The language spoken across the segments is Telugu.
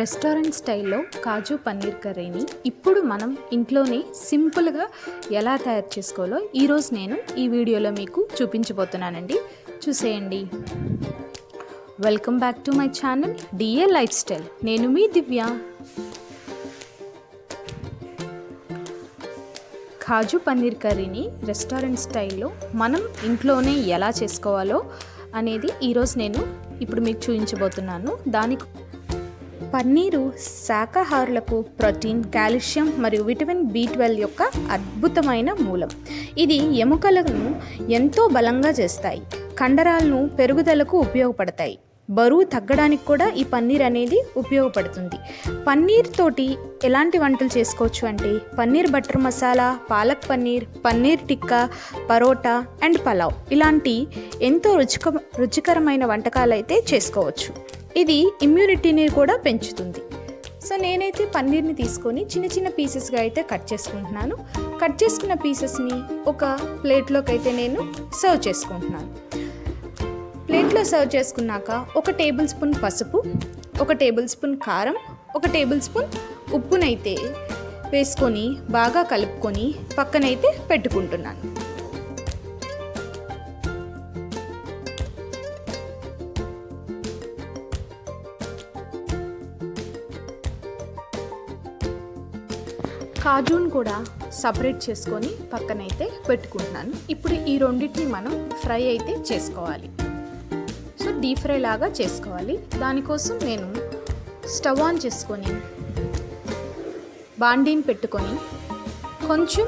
రెస్టారెంట్ స్టైల్లో కాజు పన్నీర్ కర్రీని ఇప్పుడు మనం ఇంట్లోనే సింపుల్గా ఎలా తయారు చేసుకోవాలో ఈరోజు నేను ఈ వీడియోలో మీకు చూపించబోతున్నానండి. చూసేయండి. Welcome back to my channel D A lifestyle నేను మీ దివ్య. కాజు పన్నీర్ కర్రీని రెస్టారెంట్ స్టైల్లో మనం ఇంట్లోనే ఎలా చేసుకోవాలో అనేది ఈరోజు నేను ఇప్పుడు మీకు చూపించబోతున్నాను. దానికి పన్నీరు శాకాహారులకు ప్రోటీన్ కాల్షియం మరియు విటమిన్ బి ట్వెల్వ్ యొక్క అద్భుతమైన మూలం. ఇది ఎముకలను ఎంతో బలంగా చేస్తాయి. కండరాలను పెరుగుదలకు ఉపయోగపడతాయి. బరువు తగ్గడానికి కూడా ఈ పన్నీర్ అనేది ఉపయోగపడుతుంది. పన్నీర్ తోటి ఎలాంటి వంటలు చేసుకోవచ్చు అంటే పన్నీర్ బటర్ మసాలా పాలక్ పన్నీర్ పన్నీర్ టిక్కా పరోటా అండ్ పలావ్. ఇలాంటి ఎంతో రుచిక రుచికరమైన వంటకాలు అయితే చేసుకోవచ్చు. ఇది ఇమ్యూనిటీని కూడా పెంచుతుంది. సో నేనైతే పన్నీర్ని తీసుకొని చిన్న చిన్న పీసెస్గా అయితే కట్ చేసుకుంటున్నాను. కట్ చేసుకున్న పీసెస్ని ఒక ప్లేట్లోకి అయితే నేను సర్వ్ చేసుకుంటున్నాను. ప్లేట్లో సర్వ్ చేసుకున్నాక ఒక టేబుల్ స్పూన్ పసుపు ఒక టేబుల్ స్పూన్ కారం ఒక టేబుల్ స్పూన్ ఉప్పునైతే వేసుకొని బాగా కలుపుకొని పక్కనైతే పెట్టుకుంటున్నాను. కాజును కూడా సపరేట్ చేసుకొని పక్కనైతే పెట్టుకుంటున్నాను. ఇప్పుడు ఈ రెండింటిని మనం ఫ్రై అయితే చేసుకోవాలి. సో డీప్ ఫ్రై లాగా చేసుకోవాలి. దానికోసం నేను స్టవ్ ఆన్ చేసుకొని బాండీని పెట్టుకొని కొంచెం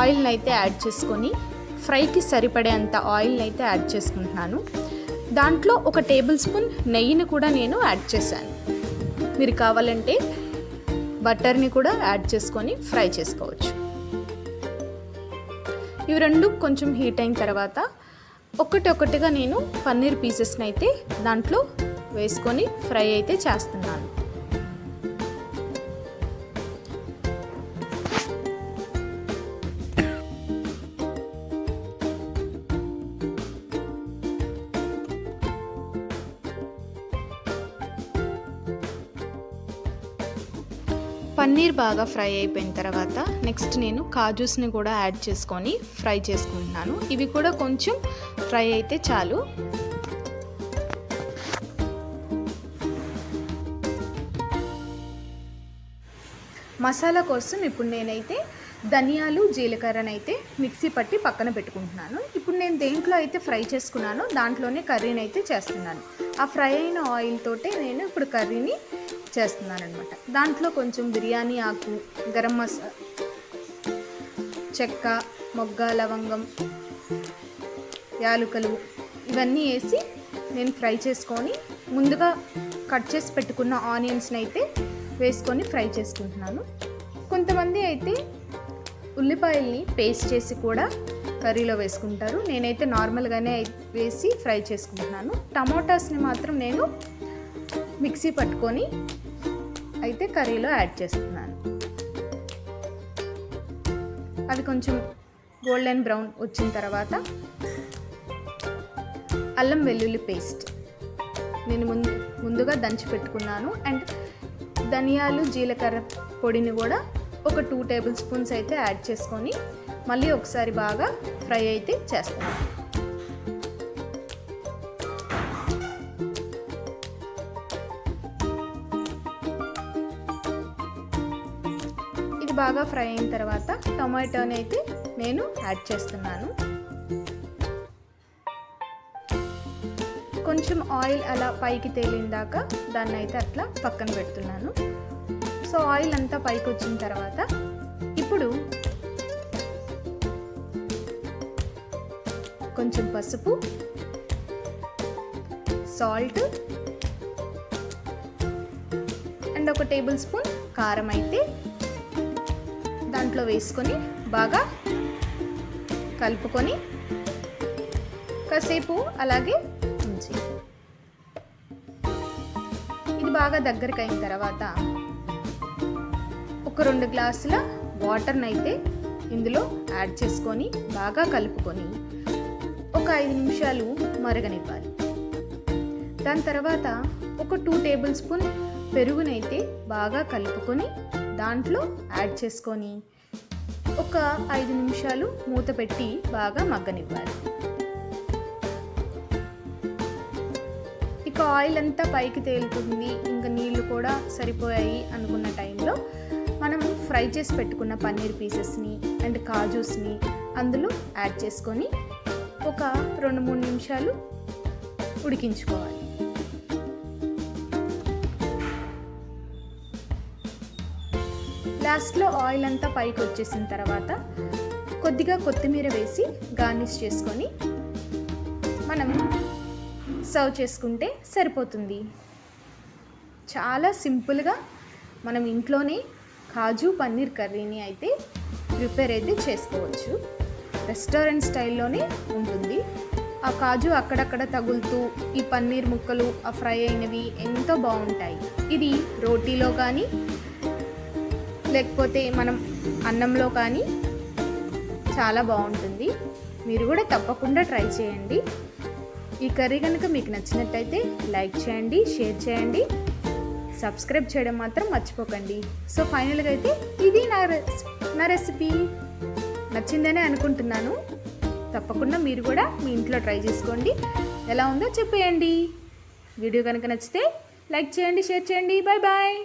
ఆయిల్ని అయితే యాడ్ చేసుకొని ఫ్రైకి సరిపడేంత ఆయిల్ని అయితే యాడ్ చేసుకుంటున్నాను. దాంట్లో ఒక టేబుల్ స్పూన్ నెయ్యిని కూడా నేను యాడ్ చేశాను. మీరు కావాలంటే బటర్ని కూడా యాడ్ చేసుకొని ఫ్రై చేసుకోవచ్చు. ఇవి రెండు కొంచెం హీట్ అయిన తర్వాత ఒకటి ఒకటిగా నేను పన్నీర్ పీసెస్ని అయితే దాంట్లో వేసుకొని ఫ్రై అయితే చేస్తున్నాను. పన్నీర్ బాగా ఫ్రై అయిపోయిన తర్వాత నెక్స్ట్ నేను కాజూస్ని కూడా యాడ్ చేసుకొని ఫ్రై చేసుకుంటున్నాను. ఇవి కూడా కొంచెం ఫ్రై అయితే చాలు. మసాలా కోసం ఇప్పుడు నేనైతే ధనియాలు జీలకర్రనైతే మిక్సీ పట్టి పక్కన పెట్టుకుంటున్నాను. ఇప్పుడు నేను దేంట్లో అయితే ఫ్రై చేసుకున్నానో దాంట్లోనే కర్రీని అయితే చేస్తున్నాను. ఆ ఫ్రై అయిన ఆయిల్ తోటే నేను ఇప్పుడు కర్రీని చేస్తున్నాను అనమాట దాంట్లో కొంచెం బిర్యానీ ఆకు గరం మసా చెక్క మొగ్గ లవంగం యాలుకలు ఇవన్నీ వేసి నేను ఫ్రై చేసుకొని ముందుగా కట్ చేసి పెట్టుకున్న ఆనియన్స్ని అయితే వేసుకొని ఫ్రై చేసుకుంటున్నాను. కొంతమంది అయితే ఉల్లిపాయల్ని పేస్ట్ చేసి కూడా కర్రీలో వేసుకుంటారు. నేనైతే నార్మల్గానే వేసి ఫ్రై చేసుకుంటున్నాను. టమోటాస్ని మాత్రం నేను మిక్సీ పట్టుకొని అయితే కర్రీలో యాడ్ చేస్తున్నాను. అది కొంచెం గోల్డెన్ బ్రౌన్ వచ్చిన తర్వాత అల్లం వెల్లుల్లి పేస్ట్. నేను ముందు ముందుగా దంచి పెట్టుకున్నాను. అండ్ ధనియాలు జీలకర్ర పొడిని కూడా ఒక టూ టేబుల్ స్పూన్స్ అయితే యాడ్ చేసుకొని మళ్ళీ ఒకసారి బాగా ఫ్రై అయితే చేస్తాను బాగా ఫ్రై అయిన తర్వాత టొమాటోని అయితే నేను యాడ్ చేస్తున్నాను. కొంచెం ఆయిల్ అలా పైకి తేలిందాక దాన్ని అయితే అట్లా పక్కన పెడుతున్నాను. సో ఆయిల్ అంతా పైకి వచ్చిన తర్వాత ఇప్పుడు కొంచెం పసుపు సాల్ట్ అండ్ ఒక టేబుల్ స్పూన్ కారం అయితే దాంట్లో వేసుకొని బాగా కలుపుకొని కాసేపు అలాగే ఉంచి. ఇది బాగా దగ్గరికి అయిన తర్వాత ఒక రెండు గ్లాసుల వాటర్ని అయితే ఇందులో యాడ్ చేసుకొని బాగా కలుపుకొని ఒక ఐదు నిమిషాలు మరగనివ్వాలి. దాని తర్వాత ఒక టూ టేబుల్ స్పూన్ పెరుగునైతే బాగా కలుపుకొని దాంట్లో యాడ్ చేసుకొని ఒక ఐదు నిమిషాలు మూత పెట్టి బాగా మగ్గనివ్వాలి. ఇక ఆయిల్ అంతా పైకి తేలుతుంది. ఇంకా నీళ్ళు కూడా సరిపోయాయి అనుకున్న టైంలో మనం ఫ్రై చేసి పెట్టుకున్న పన్నీర్ పీసెస్ని అండ్ కాజూస్ని అందులో యాడ్ చేసుకొని ఒక రెండు మూడు నిమిషాలు ఉడికించుకోవాలి. లాస్ట్లో ఆయిల్ అంతా పైకి వచ్చేసిన తర్వాత కొద్దిగా కొత్తిమీర వేసి గార్నిష్ చేసుకొని మనం సర్వ్ చేసుకుంటే సరిపోతుంది. చాలా సింపుల్గా మనం ఇంట్లోనే కాజు పన్నీర్ కర్రీని అయితే ప్రిపేర్ అయితే చేసుకోవచ్చు. రెస్టారెంట్ స్టైల్లోనే ఉంటుంది. ఆ కాజు అక్కడక్కడ తగులుతూ ఈ పన్నీర్ ముక్కలు ఆ ఫ్రై అయినవి ఎంతో బాగుంటాయి. ఇది రోటీలో కానీ లేకపోతే మనం అన్నంలో కానీ చాలా బాగుంటుంది. మీరు కూడా తప్పకుండా ట్రై చేయండి. ఈ కర్రీ కనుక మీకు నచ్చినట్టయితే లైక్ చేయండి షేర్ చేయండి సబ్స్క్రైబ్ చేయడం మాత్రం మర్చిపోకండి. సో ఫైనల్గా అయితే ఇది నా రెస్ నా రెసిపీ. నచ్చిందనే అనుకుంటున్నాను. తప్పకుండా మీరు కూడా మీ ఇంట్లో ట్రై చేసుకోండి. ఎలా ఉందో చెప్పేయండి. వీడియో కనుక నచ్చితే లైక్ చేయండి షేర్ చేయండి. Bye bye.